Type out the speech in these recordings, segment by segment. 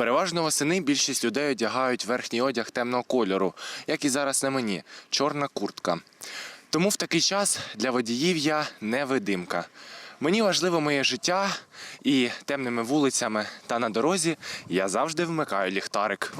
Переважно восени більшість людей одягають верхній одяг темного кольору, як і зараз на мені чорна куртка. Тому в такий час для водіїв я невидимка. Мені важливо моє життя, і темними вулицями та на дорозі я завжди вмикаю ліхтарик.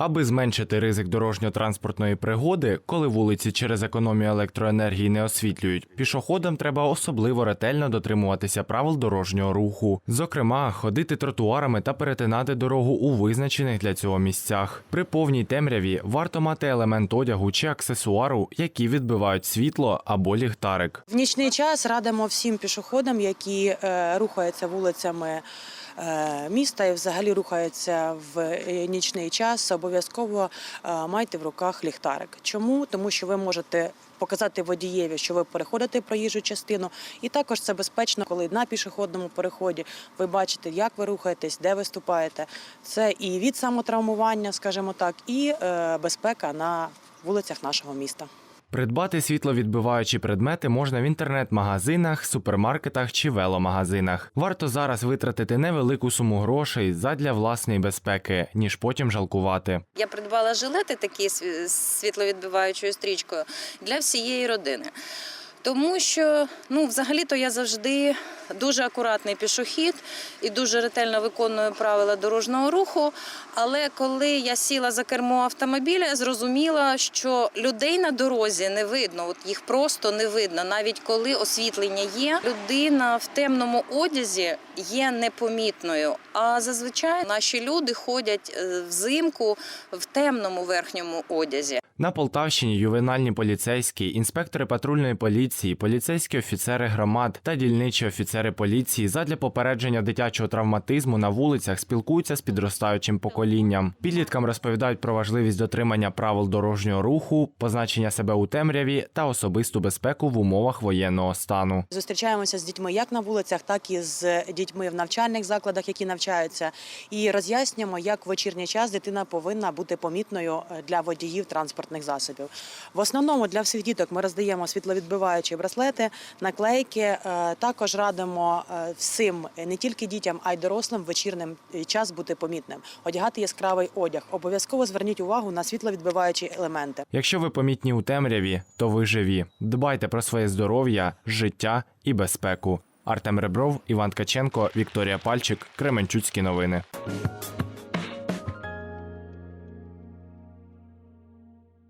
Аби зменшити ризик дорожньо-транспортної пригоди, коли вулиці через економію електроенергії не освітлюють, пішоходам треба особливо ретельно дотримуватися правил дорожнього руху. Зокрема, ходити тротуарами та перетинати дорогу у визначених для цього місцях. При повній темряві варто мати елемент одягу чи аксесуару, які відбивають світло або ліхтарик. В нічний час радимо всім пішоходам, які е, рухаються вулицями міста і взагалі рухаються в е, нічний час, обов'язково е, майте в руках ліхтарик. Чому? Тому що ви можете показати водієві, що ви переходите проїжджу частину, і також це безпечно, коли на пішохідному переході ви бачите, як ви рухаєтесь, де ви ступаєте. Це і від самотравмування, скажімо так, і е, безпека на вулицях нашого міста. Придбати світловідбиваючі предмети можна в інтернет-магазинах, супермаркетах чи веломагазинах. Варто зараз витратити невелику суму грошей задля власної безпеки, ніж потім жалкувати. Я придбала жилети такі з світловідбиваючою стрічкою для всієї родини. Тому що ну, взагалі-то я завжди дуже акуратний пішохід і дуже ретельно виконую правила дорожнього руху. Але коли я сіла за кермо автомобіля, я зрозуміла, що людей на дорозі не видно, от їх просто не видно. Навіть коли освітлення є, людина в темному одязі є непомітною. А зазвичай наші люди ходять е, взимку в темному верхньому одязі. На Полтавщині ювенальні поліцейські, інспектори патрульної поліції, поліцейські офіцери громад та дільничі офіцери поліції задля попередження дитячого травматизму на вулицях спілкуються з підростаючим поколінням. Підліткам розповідають про важливість дотримання правил дорожнього руху, позначення себе у темряві та особисту безпеку в умовах воєнного стану. Зустрічаємося з дітьми як на вулицях, так і з дітьми в навчальних закладах, які навчаються, і роз'яснюємо, як в вечірній час дитина повинна бути помітною для водіїв транспортних засобів. В основному для всіх діток ми роздаємо світловідбиваючі браслети, наклейки. Е, Також радимо е, всім, е, не тільки дітям, а й дорослим в вечірнім е, час бути помітним, одягати яскравий одяг. Обов'язково зверніть увагу на світловідбиваючі елементи. Якщо ви помітні у темряві, то ви живі. Дбайте про своє здоров'я, життя і безпеку. Артем Ребров, Іван Ткаченко, Вікторія Пальчик, Кременчуцькі новини.